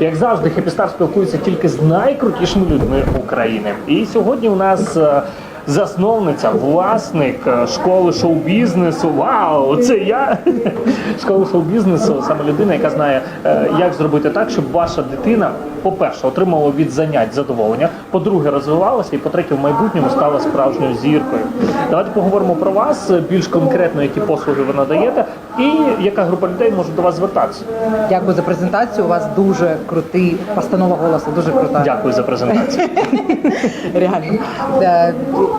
Як завжди, Хепістар спілкується тільки з найкрутішими людьми України. І сьогодні у нас е, засновниця, власник е, школи шоу-бізнесу. Вау, це я! Школи шоу-бізнесу, саме людина, яка знає, е, як зробити так, щоб ваша дитина, по-перше, отримала від занять задоволення, по-друге, розвивалася, і по-третє, в майбутньому стала справжньою зіркою. Давайте поговоримо про вас е, більш конкретно, які послуги ви надаєте, і яка група людей може до вас звертатися. Дякую за презентацію. У вас дуже крутий постанова голосу, дуже крута. Дякую за презентацію. Реально.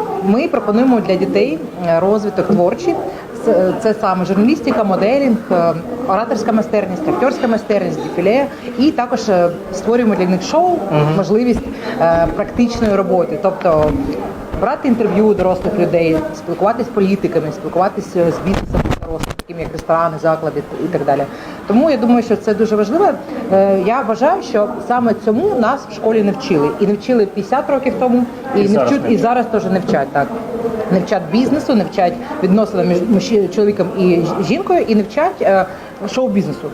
Е, Ми пропонуємо для дітей е, розвиток творчий. Це- Це саме журналістика, моделінг, е, ораторська майстерність, актерська майстерність, дефіле. І також е, створюємо для них шоу, можливість е, практичної роботи. Тобто брати інтерв'ю у дорослих людей, спілкуватися з політиками, спілкуватися з бізнесом таким як ресторани, заклади і так далі. Тому я думаю, що це дуже важливо. Е, Я вважаю, що саме цьому нас в школі не вчили. І не вчили 50 років тому, і, І не зараз вчуть, і зараз теж не вчать так. Не вчать бізнесу, не вчать відносинам між чоловіком і жінкою, і не вчать е, шоу-бізнесу.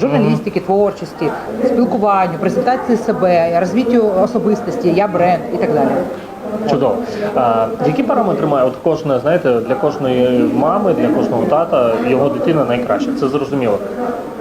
Журналістики, творчості, спілкуванню, презентації себе, розвиттю особистості, я бренд і так далі. Чудово. А, які параметри має от кожна, знаєте, для кожної мами, для кожного тата його дитина найкраща, це зрозуміло.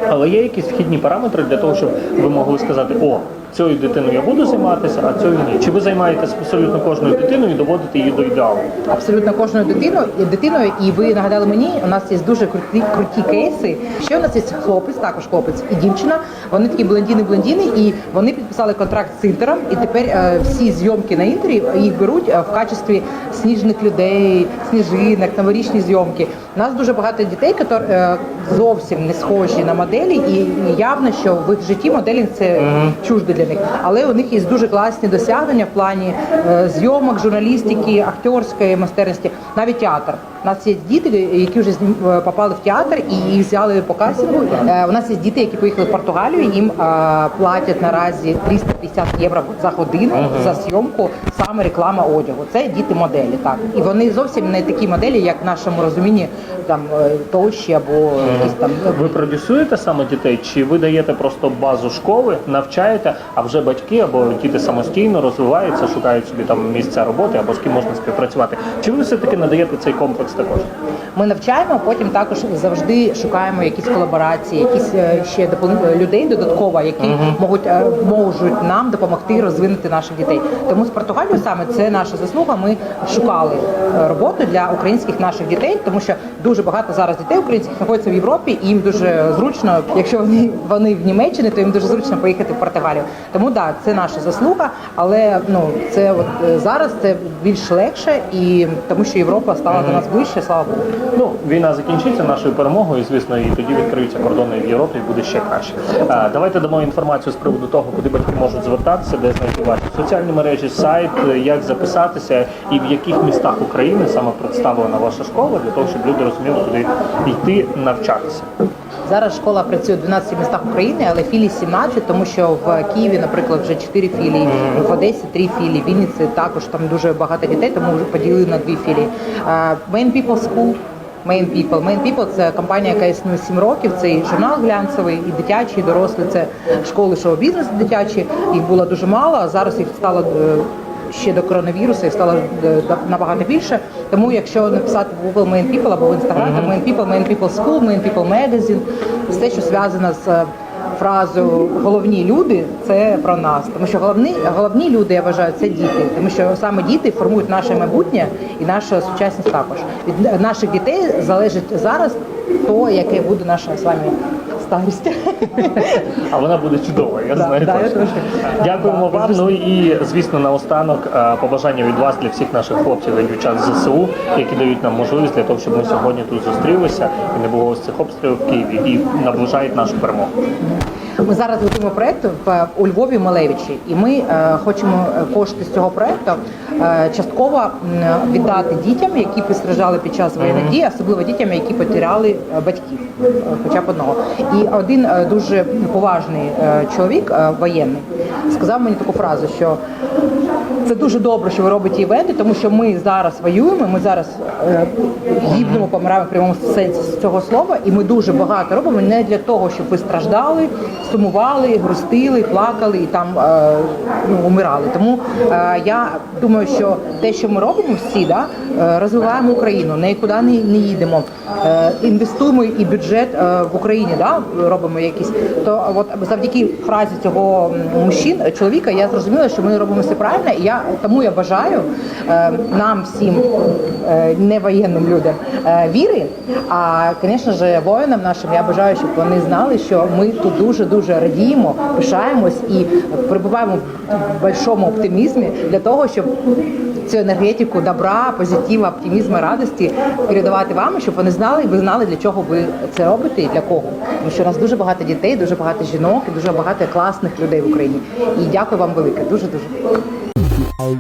Але є якісь вхідні параметри для того, щоб ви могли сказати, о, цією дитиною я буду займатися, а цією ні. Чи ви займаєтесь абсолютно кожною дитиною і доводите її до ідеалу? абсолютно кожною дитиною дитиною. І ви нагадали мені, у нас є дуже круті круті кейси. Ще у нас є хлопець, також хлопець і дівчина. Вони такі блондіни-блондіни, і вони підписали контракт з Інтером. І тепер е, всі зйомки на інтері їх беруть е, в качестві сніжних людей, сніжинок, новорічні зйомки. У нас дуже багато дітей, які е, зовсім не схожі на моделі, і явно, що в їх житті моделінг це чужде для них. Але у них є дуже класні досягнення в плані е, зйомок, журналістики, акторської майстерності, навіть театр. У нас є діти, які вже е, попали в театр і їх взяли по кастингу. Е, У нас є діти, які поїхали в Португалію. Їм е, платять наразі 350 євро за годину за зйомку саме реклама одягу. Це діти моделі, так і вони зовсім не такі моделі, як в нашому розумінні там тощі або якісь там Ви продюсуєте саме дітей, чи ви даєте просто базу школи, навчаєте, а вже батьки або діти самостійно розвиваються, шукають собі там місця роботи або з ким можна співпрацювати? Чи ви все таки надаєте цей комплекс також? Ми навчаємо, потім також завжди шукаємо якісь колаборації, якісь е, ще допол- людей додатково, які можуть е, можуть нам допомогти розвинути наших дітей. Тому з Португалією саме це наша заслуга. Ми шукали е, роботу для українських наших дітей, тому що дуже багато зараз дітей українських знаходяться в Європі, і їм дуже зручно, якщо вони вони в Німеччині, то їм дуже зручно поїхати в Португалію. Тому да, це наша заслуга, але ну це от е, зараз це більш легше, і тому що Європа стала до нас ближче, слава Богу. Ну, війна закінчиться нашою перемогою, звісно, і тоді відкриються кордони в Європі і буде ще краще. А, давайте дамо інформацію з приводу того, куди батьки можуть звертатися, де знайти ваші соціальні мережі, сайт, як записатися і в яких містах України саме представлена ваша школа, для того, щоб люди розуміли, куди йти навчатися. Зараз школа працює в 12 містах України, але філій 17, тому що в Києві, наприклад, вже 4 філії, в Одесі 3 філії, в Вінниці також там дуже багато дітей, тому вже поділили на дві філії. Е, Main People School. Main People. Main People – це компанія, яка існує 7 років. Це і журнал глянцевий, і дитячий, і дорослий. Це школи шоу-бізнес дитячі. Їх було дуже мало, а зараз їх стало е, ще до коронавірусу їх стало е, набагато більше. Тому якщо написати в Google Main People або в Instagram, то Main People, Main People School, Main People Magazine, все, що зв'язано з е, фразою головні люди, це про нас. Тому що головні, головні люди, я вважаю, це діти. Тому що саме діти формують наше майбутнє і нашу сучасність також. Від наших дітей залежить зараз то, яке буде наша з вами старість. А вона буде чудова, я знаю да, точно. Я Дякуємо вам. Ну і звісно, наостанок е, побажання від вас для всіх наших хлопців і дівчат з ЗСУ, які дають нам можливість для того, щоб ми сьогодні тут зустрілися і не було ось цих обстрілів в Києві і наближають нашу перемогу. Ми зараз готуємо проєкт у Львові Малевичі, і ми е, хочемо е, кошти з цього проєкту е, частково віддати дітям, які постраждали під час воєнних дій, особливо дітям, які потеряли батьків, хоча б одного. І один дуже поважний чоловік, воєнний, сказав мені таку фразу, що це дуже добре, що ви робите івенти, тому що ми зараз воюємо. Ми зараз е, гібнемо, помираємо в прямому сенсі цього слова, і ми дуже багато робимо не для того, щоб ви страждали, сумували, грустили, плакали і там е, ну, умирали. Тому е, я думаю, що те, що ми робимо всі, да, розвиваємо Україну, нікуди не, їдемо, інвестуємо і бюджет в Україні, да, робимо якісь. То от завдяки фразі цього мужчин, чоловіка, я зрозуміла, що ми робимо все правильно, я тому я бажаю е, нам всім е, не воєнним людям е, віри. А звісно ж, воїнам нашим я бажаю, щоб вони знали, що ми тут дуже дуже радіємо, пишаємось і перебуваємо в большому оптимізмі для того, щоб цю енергетику добра, позитива, оптимізму, радості передавати вам, щоб вони знали, і ви знали, для чого ви це робите і для кого. Тому що у нас дуже багато дітей, дуже багато жінок і дуже багато класних людей в Україні. І дякую вам велике. Дуже дуже. I'm